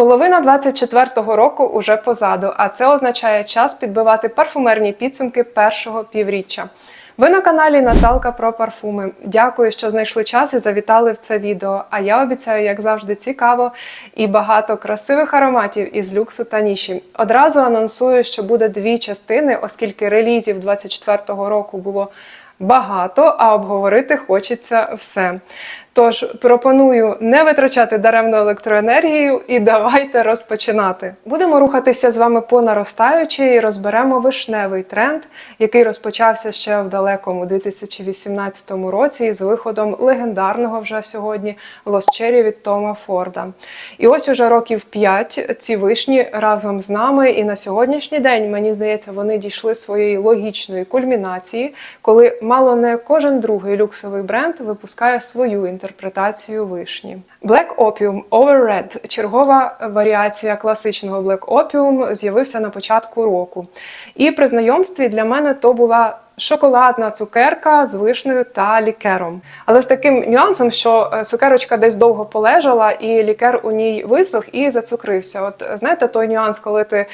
Половина 24-го року уже позаду, а це означає час підбивати парфумерні підсумки першого півріччя. Ви на каналі Наталка про парфуми. Дякую, що знайшли час і завітали в це відео. А я обіцяю, як завжди, цікаво і багато красивих ароматів із люксу та ніші. Одразу анонсую, що буде дві частини, оскільки релізів 24-го року було багато, а обговорити хочеться все. Тож пропоную не витрачати даремно електроенергію і давайте розпочинати. Будемо рухатися з вами по наростаючій і розберемо вишневий тренд, який розпочався ще в далекому 2018 році з виходом легендарного вже сьогодні Cherry від Тома Форда. І ось уже років 5 ці вишні разом з нами, і на сьогоднішній день мені здається, вони дійшли своєї логічної кульмінації, коли мало не кожен другий люксовий бренд випускає свою інтерпретацію вишні. Black Opium Over Red – чергова варіація класичного Black Opium з'явився на початку року. І при знайомстві для мене то була шоколадна цукерка з вишнею та лікером. Але з таким нюансом, що е, цукерочка десь довго полежала, і лікер у ній висох і зацукрився. От знаєте, той нюанс, коли ти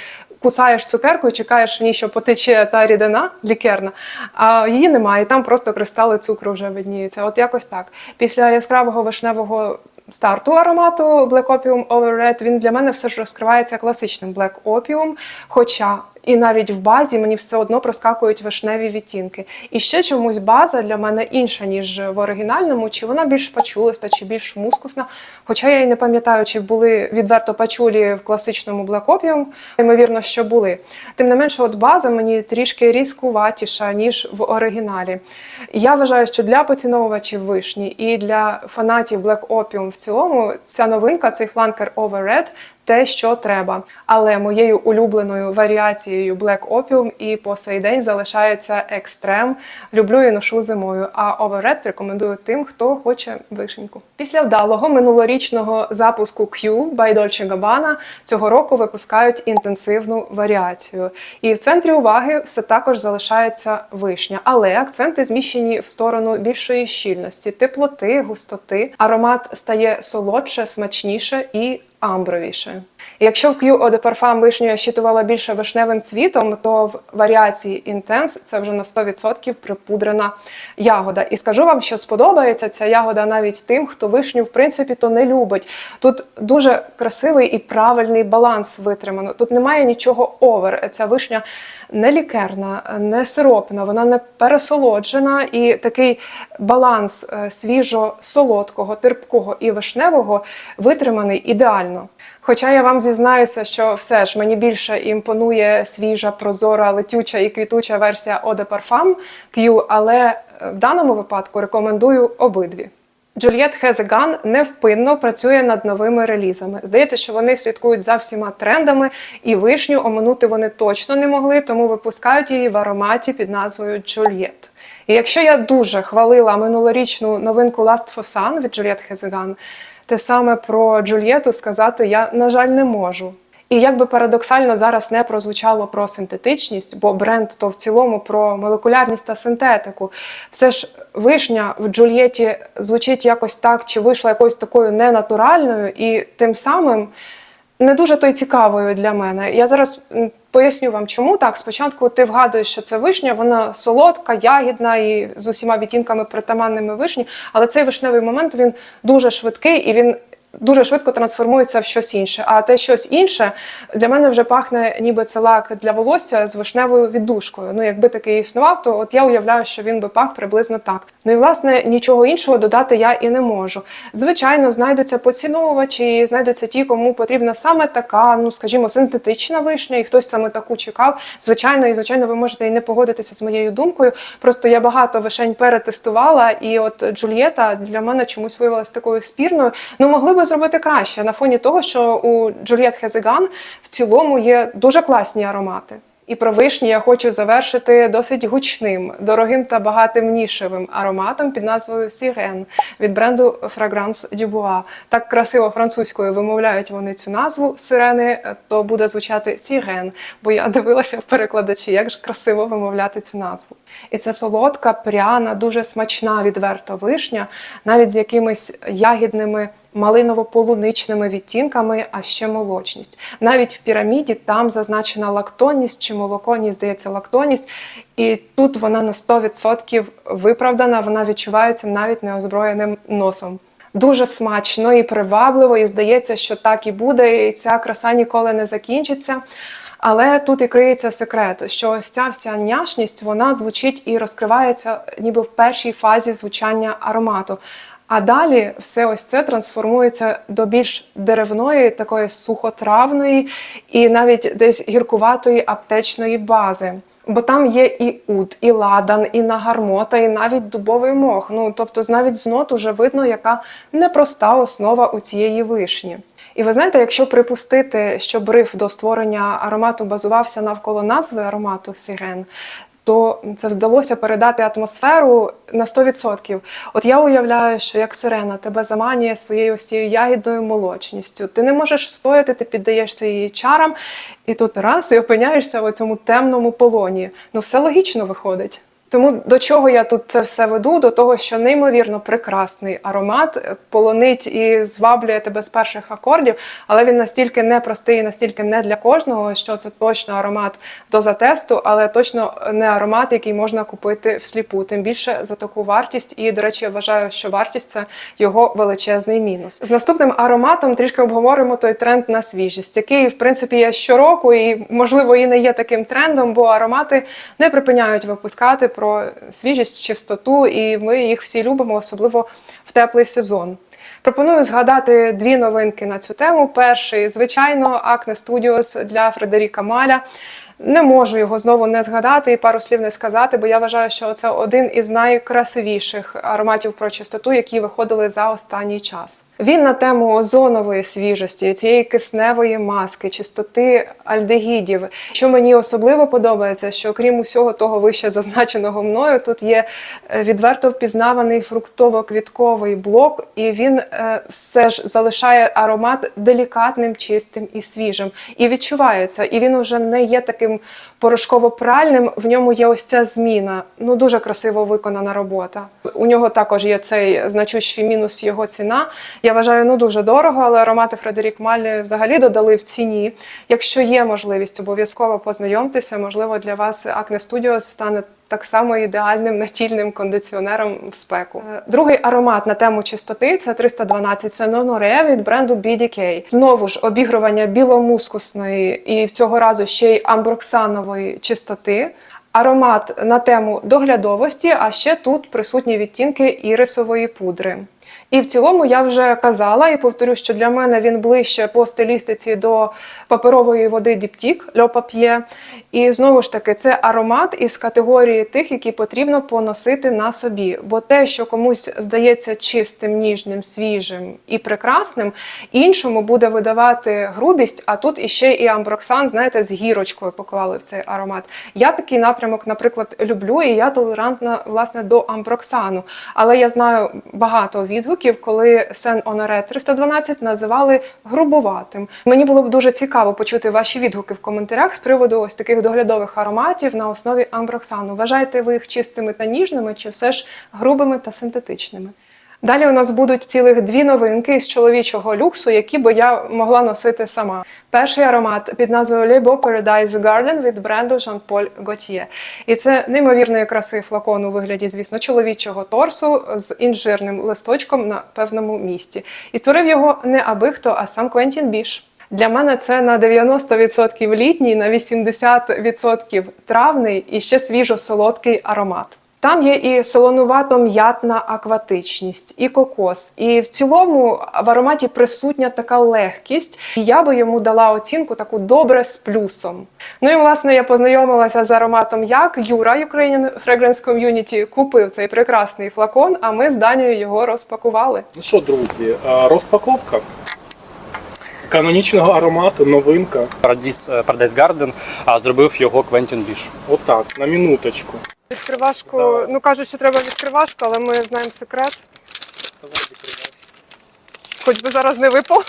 кусаєш цукерку і чекаєш в ній, що потече та рідина лікерна, а її немає, і там просто кристали цукру вже видніються. От якось так. Після яскравого вишневого старту аромату Black Opium Over Red він для мене все ж розкривається класичним Black Opium, хоча і навіть в базі мені все одно проскакують вишневі відтінки. І ще чомусь база для мене інша, ніж в оригінальному, чи вона більш пачулиста, чи більш мускусна. Хоча я і не пам'ятаю, чи були відверто пачулі в класичному Black Opium, ймовірно, що були. Тим не менше, от база мені трішки різкуватіша, ніж в оригіналі. Я вважаю, що для поціновувачів вишні і для фанатів Black Opium в цілому ця новинка, цей фланкер Over те, що треба. Але моєю улюбленою варіацією Black Opium і по сей день залишається екстрем. Люблю і ношу зимою. А Overred рекомендую тим, хто хоче вишеньку. Після вдалого минулорічного запуску Q by Dolce Gabbana цього року випускають інтенсивну варіацію. І в центрі уваги все також залишається вишня, але акценти зміщені в сторону більшої щільності, теплоти, густоти. Аромат стає солодше, смачніше і амбровіше. Якщо в Q Eau de Parfum вишню я щитувала більше вишневим цвітом, то в варіації Intense це вже на 100% припудрена ягода. І скажу вам, що сподобається ця ягода навіть тим, хто вишню в принципі то не любить. Тут дуже красивий і правильний баланс витримано. Тут немає нічого овер. Ця вишня не лікерна, не сиропна, вона не пересолоджена, і такий баланс е, свіжо-солодкого, терпкого і вишневого витриманий ідеально. Хоча я вам зізнаюся, що все ж мені більше імпонує свіжа, прозора, летюча і квітуча версія Eau de Parfum Q, але е, в даному випадку рекомендую обидві. A Gun невпинно працює над новими релізами. Здається, що вони слідкують за всіма трендами, і вишню оминути вони точно не могли, тому випускають її в ароматі під назвою Juliet. І якщо я дуже хвалила минулорічну новинку Last for Sun від a Gun, те саме про Джульєту сказати я, на жаль, не можу. І як би парадоксально зараз не прозвучало про синтетичність, бо бренд то в цілому про молекулярність та синтетику, все ж вишня в Джульєті звучить якось так, чи вийшла якоюсь такою ненатуральною, і тим самим не дуже то й цікавою для мене. Я зараз поясню вам, чому так. Спочатку ти вгадуєш, що це вишня, вона солодка, ягідна і з усіма відтінками притаманними вишні, але цей вишневий момент він дуже швидкий і він. Дуже швидко трансформується в щось інше. А те щось інше для мене вже пахне, ніби це лак для волосся з вишневою віддушкою. Ну, якби такий існував, то от я уявляю, що він би пах приблизно так. Ну і власне нічого іншого додати я і не можу. Звичайно, знайдуться поціновувачі, знайдуться ті, кому потрібна саме така, ну скажімо, синтетична вишня, і хтось саме таку чекав. Звичайно, і звичайно, ви можете і не погодитися з моєю думкою. Просто я багато вишень перетестувала, і от Джульєта для мене чомусь виявилася такою спірною. Ну могли би зробити краще на фоні того, що у a Gun в цілому є дуже класні аромати. І про вишні я хочу завершити досить гучним, дорогим та багатим нішевим ароматом під назвою Сірен від бренду Fragrance du Так красиво французькою вимовляють вони цю назву сирени, то буде звучати Сірен, бо я дивилася в перекладачі, як ж красиво вимовляти цю назву. І це солодка, пряна, дуже смачна, відверто вишня, навіть з якимись ягідними малиново-полуничними відтінками, а ще молочність. Навіть в піраміді там зазначена лактонність чи молоко, ні, здається, лактонність. І тут вона на 100% виправдана, вона відчувається навіть неозброєним носом. Дуже смачно і привабливо, і здається, що так і буде, і ця краса ніколи не закінчиться. Але тут і криється секрет, що ось ця вся няшність вона звучить і розкривається ніби в першій фазі звучання аромату. А далі все ось це трансформується до більш деревної, такої сухотравної і навіть десь гіркуватої аптечної бази. Бо там є і уд, і ладан, і нагармота, і навіть дубовий мох. Ну тобто, навіть з нот уже видно, яка непроста основа у цієї вишні. І ви знаєте, якщо припустити, що бриф до створення аромату базувався навколо назви аромату сирен, то це вдалося передати атмосферу на 100%. От я уявляю, що як сирена тебе заманює своєю ось цією ягідною молочністю. Ти не можеш стояти, ти піддаєшся її чарам, і тут раз і опиняєшся в цьому темному полоні. Ну, все логічно виходить. Тому до чого я тут це все веду? До того, що неймовірно прекрасний аромат е, полонить і зваблює тебе з перших акордів, але він настільки непростий і настільки не для кожного, що це точно аромат до затесту, але точно не аромат, який можна купити всліпу. Тим більше за таку вартість. І, до речі, я вважаю, що вартість це його величезний мінус. З наступним ароматом трішки обговоримо той тренд на свіжість, який, в принципі, є щороку, і можливо і не є таким трендом, бо аромати не припиняють випускати про свіжість, чистоту, і ми їх всі любимо, особливо в теплий сезон. Пропоную згадати дві новинки на цю тему. Перший, звичайно, Acne Studios для Фредеріка Маля. Не можу його знову не згадати і пару слів не сказати, бо я вважаю, що це один із найкрасивіших ароматів про чистоту, які виходили за останній час. Він на тему озонової свіжості, цієї кисневої маски, чистоти альдегідів. Що мені особливо подобається, що крім усього того вище зазначеного мною, тут є е, відверто впізнаваний фруктово-квітковий блок, і він е, все ж залишає аромат делікатним, чистим і свіжим. І відчувається, і він уже не є таким порошково-пральним. В ньому є ось ця зміна. Ну дуже красиво виконана робота. У нього також є цей значущий мінус його ціна. Я вважаю, ну дуже дорого, але аромати Фредерік Маллі взагалі додали в ціні. Якщо є можливість, обов'язково познайомтеся. Можливо, для вас Acne Studios стане так само ідеальним натільним кондиціонером в спеку. Е, Другий аромат на тему чистоти це 312 це Nonorea від бренду BDK. Знову ж обігрування біломускусної і в цього разу ще й амброксанової чистоти. Аромат на тему доглядовості, а ще тут присутні відтінки ірисової пудри. І в цілому я вже казала і повторю, що для мене він ближче по стилістиці до паперової води Діптік Пап'є. І знову ж таки, це аромат із категорії тих, які потрібно поносити на собі. Бо те, що комусь здається чистим, ніжним, свіжим і прекрасним, іншому буде видавати грубість, а тут іще і амброксан, знаєте, з гірочкою поклали в цей аромат. Я такий напрямок, наприклад, люблю, і я толерантна власне до амброксану. Але я знаю багато відгуків, коли Сен Оноре 312 називали грубуватим. Мені було б дуже цікаво почути ваші відгуки в коментарях з приводу ось таких доглядових ароматів на основі амброксану. Вважаєте ви їх чистими та ніжними, чи все ж грубими та синтетичними? Далі у нас будуть цілих дві новинки з чоловічого люксу, які би я могла носити сама. Перший аромат під назвою Le Beau Paradise Garden від бренду Jean-Paul Gaultier. І це неймовірної краси флакон у вигляді, звісно, чоловічого торсу з інжирним листочком на певному місці. І створив його не аби хто, а сам Квентін Біш. Для мене це на 90% літній, на 80% травний і ще свіжо-солодкий аромат. Там є і солонувато-м'ятна акватичність, і кокос. І в цілому в ароматі присутня така легкість. І я би йому дала оцінку таку добре з плюсом. Ну і власне я познайомилася з ароматом як Юра Ukrainian Fragrance Community купив цей прекрасний флакон, а ми з Данією його розпакували. Ну що, друзі, розпаковка канонічного аромату, новинка. Paradise, Garden, а зробив його Квентін Біш. Отак, на минуточку. Відкривашку, ну кажуть, що треба відкривашку, але ми знаємо секрет. Хоч би зараз не випав.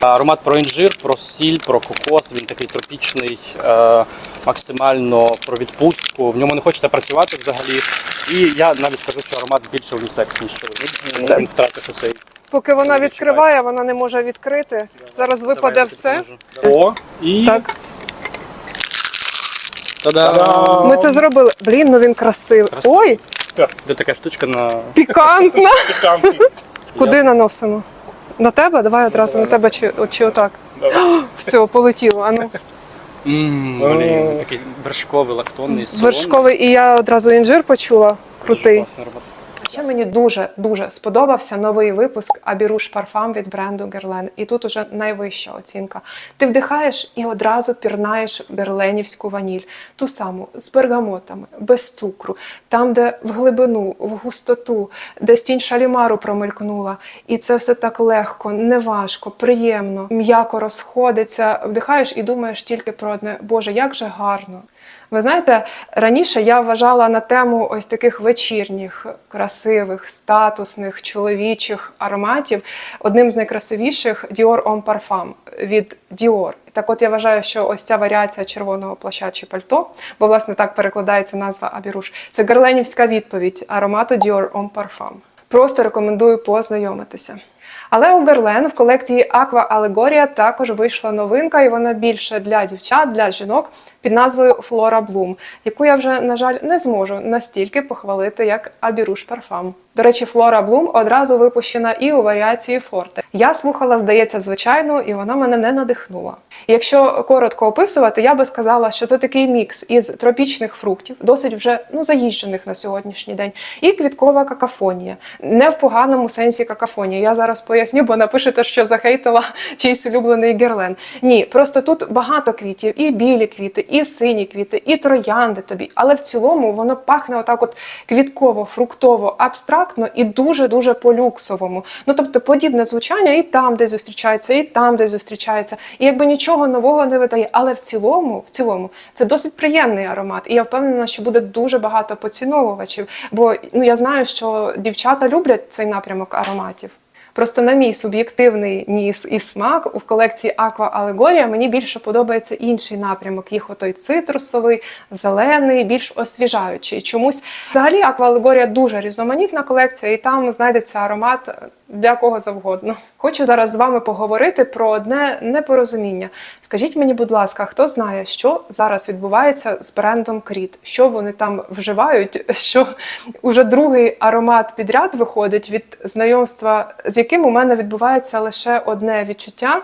Аромат про інжир, про сіль, про кокос. Він такий тропічний, е, максимально про відпустку. В ньому не хочеться працювати взагалі. І я навіть скажу, що аромат більше унісекс, ніж чоловік. Він втратив оцей. Поки вона відкриває, вона не може відкрити. Зараз випаде все. О, і Так, Та-дам! ми це зробили. Блін, ну він красивий. Ой, Де така штучка на пікантна. пікантний. Куди наносимо? На тебе? Давай одразу на тебе чи, чи отак. Давай. Все, полетіло. Ану. Мм, блін, такий вершковий, лактонний, сон. Вершковий, і я одразу інжир почула. Крутий. Класний аромат. Ще мені дуже дуже сподобався новий випуск Абіруш Парфам від бренду Герлен. І тут уже найвища оцінка. Ти вдихаєш і одразу пірнаєш герленівську ваніль, ту саму з бергамотами, без цукру, там, де в глибину, в густоту, де стінь шалімару промелькнула. І це все так легко, неважко, приємно, м'яко розходиться. Вдихаєш і думаєш тільки про одне: Боже, як же гарно. Ви знаєте, раніше я вважала на тему ось таких вечірніх, красивих, статусних, чоловічих ароматів одним з найкрасивіших Dior Homme Parfum від Dior. Так от я вважаю, що ось ця варіація червоного плаща чи пальто, бо власне так перекладається назва Абіруш. Це герленівська відповідь аромату Dior Homme Parfum. Просто рекомендую познайомитися. Але у Герлен в колекції Aqua Allegoria також вийшла новинка, і вона більше для дівчат, для жінок під назвою Flora Bloom, яку я вже, на жаль, не зможу настільки похвалити, як Абіруш Парфам. До речі, Flora Bloom одразу випущена і у варіації Форте. Я слухала, здається, звичайно, і вона мене не надихнула. Якщо коротко описувати, я би сказала, що це такий мікс із тропічних фруктів, досить вже ну заїжджених на сьогоднішній день, і квіткова какафонія. Не в поганому сенсі какафонія. Я зараз поясню, бо напишете, що захейтила чийсь улюблений герлен. Ні, просто тут багато квітів, і білі квіти, і сині квіти, і троянди тобі. Але в цілому воно пахне отак, от квітково, фруктово, абстрактно і дуже дуже по-люксовому. Ну тобто подібне звучання і там, де зустрічається, і там, де зустрічається. І якби нічого нового не видає. Але в цілому, в цілому, це досить приємний аромат. І я впевнена, що буде дуже багато поціновувачів. Бо ну я знаю, що дівчата люблять цей напрямок ароматів. Просто на мій суб'єктивний ніс і смак у колекції Aqua Allegoria мені більше подобається інший напрямок. Їх отой цитрусовий, зелений, більш освіжаючий. Чомусь взагалі Aqua Allegoria дуже різноманітна колекція, і там знайдеться аромат для кого завгодно. Хочу зараз з вами поговорити про одне непорозуміння. Скажіть мені, будь ласка, хто знає, що зараз відбувається з брендом Кріт? Що вони там вживають? Що уже другий аромат підряд виходить від знайомства, з яким у мене відбувається лише одне відчуття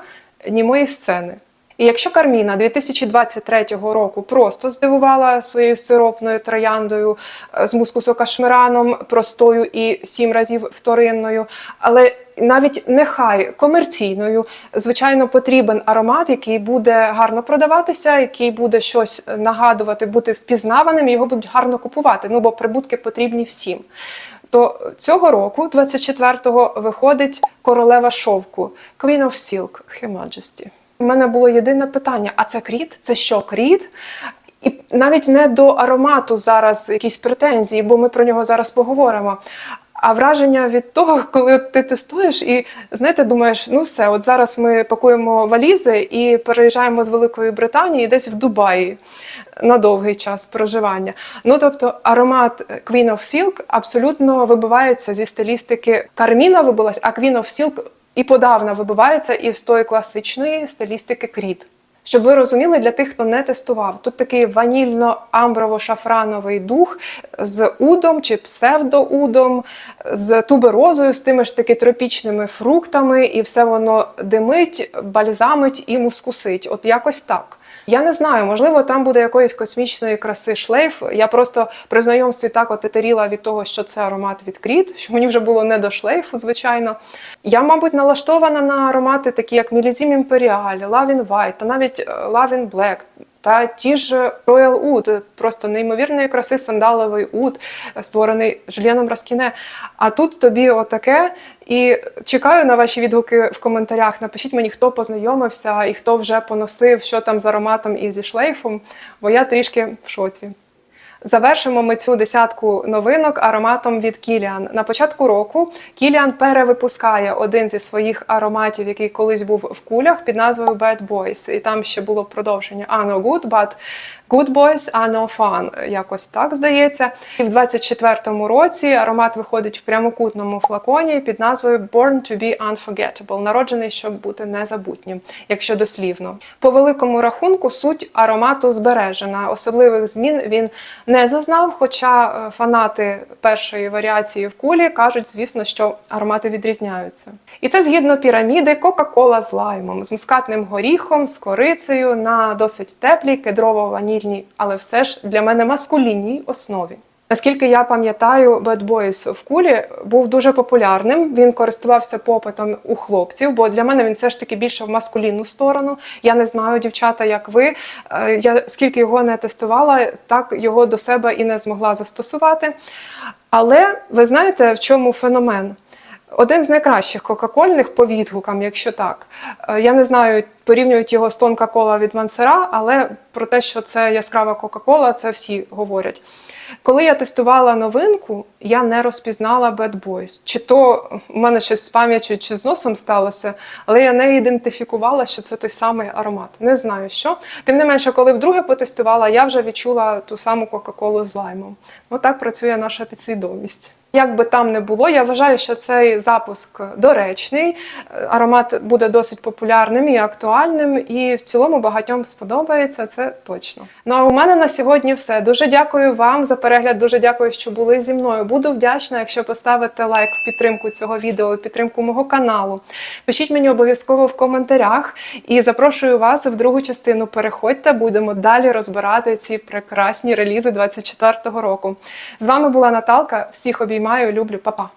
німої сцени. І якщо Карміна 2023 року просто здивувала своєю сиропною трояндою е, з мускусокашмираном, простою і сім разів вторинною, але навіть нехай комерційною, звичайно, потрібен аромат, який буде гарно продаватися, який буде щось нагадувати, бути впізнаваним, його будуть гарно купувати. Ну бо прибутки потрібні всім. То цього року, 24-го, виходить королева шовку Queen of Silk, Her Majesty. У мене було єдине питання: а це кріт? Це що, кріт? І навіть не до аромату зараз якісь претензії, бо ми про нього зараз поговоримо. А враження від того, коли ти тестуєш і знаєте, думаєш, ну все, от зараз ми пакуємо валізи і переїжджаємо з Великої Британії десь в Дубаї на довгий час проживання. Ну тобто аромат Queen of Silk абсолютно вибивається зі стилістики Карміна вибилась, а Queen of Silk і подавна вибивається із тої класичної стилістики Кріт. Щоб ви розуміли, для тих, хто не тестував, тут такий ванільно-амброво-шафрановий дух з удом чи псевдоудом, з туберозою, з тими ж таки тропічними фруктами, і все воно димить, бальзамить і мускусить. От якось так. Я не знаю, можливо, там буде якоїсь космічної краси шлейф. Я просто при знайомстві так от етеріла від того, що це аромат від Кріт, що мені вже було не до шлейфу, звичайно. Я, мабуть, налаштована на аромати, такі як Мілізім Imperial, Lavin White та навіть е, Lavin Black. Та ті ж Royal Oud, просто неймовірної краси сандаловий уд, створений Жульєном Раскіне. А тут тобі отаке. І чекаю на ваші відгуки в коментарях. Напишіть мені, хто познайомився і хто вже поносив, що там з ароматом і зі шлейфом, бо я трішки в шоці. Завершимо ми цю десятку новинок ароматом від Кіліан. На початку року Кіліан перевипускає один зі своїх ароматів, який колись був в кулях під назвою Bad Boys. І там ще було продовження «Are no good, but good boys are no fun». Якось так здається. І в 24-му році аромат виходить в прямокутному флаконі під назвою Born to be Unforgettable, народжений, щоб бути незабутнім, якщо дослівно. По великому рахунку суть аромату збережена. Особливих змін він не зазнав. Хоча е, фанати першої варіації в кулі кажуть, звісно, що аромати відрізняються. І це згідно піраміди Кока-Кола з лаймом, з мускатним горіхом, з корицею на досить теплій, кедрово-ванільній, але все ж для мене маскулінній основі. Наскільки я пам'ятаю, Bad Boys в кулі був дуже популярним. Він користувався попитом у хлопців, бо для мене він все ж таки більше в маскулінну сторону. Я не знаю, дівчата, як ви. Е, Я скільки його не тестувала, так його до себе і не змогла застосувати. Але ви знаєте, в чому феномен? Один з найкращих кока-кольних по відгукам, якщо так. Е, Я не знаю, порівнюють його з тонка кола від Мансера, але про те, що це яскрава Кока-Кола, це всі говорять. Коли я тестувала новинку, я не розпізнала Bad Boys. Чи то в мене щось з пам'яттю чи з носом сталося, але я не ідентифікувала, що це той самий аромат. Не знаю що. Тим не менше, коли вдруге потестувала, я вже відчула ту саму Кока-Колу з лаймом. Отак працює наша підсвідомість. Як би там не було, я вважаю, що цей запуск доречний, аромат буде досить популярним і актуальним, і в цілому багатьом сподобається це точно. Ну а у мене на сьогодні все. Дуже дякую вам за перегляд. Дуже дякую, що були зі мною. Буду вдячна, якщо поставите лайк в підтримку цього відео, в підтримку мого каналу. Пишіть мені обов'язково в коментарях і запрошую вас в другу частину. Переходьте, будемо далі розбирати ці прекрасні релізи 24-го року. З вами була Наталка. Всіх обіймаю, люблю, па-па!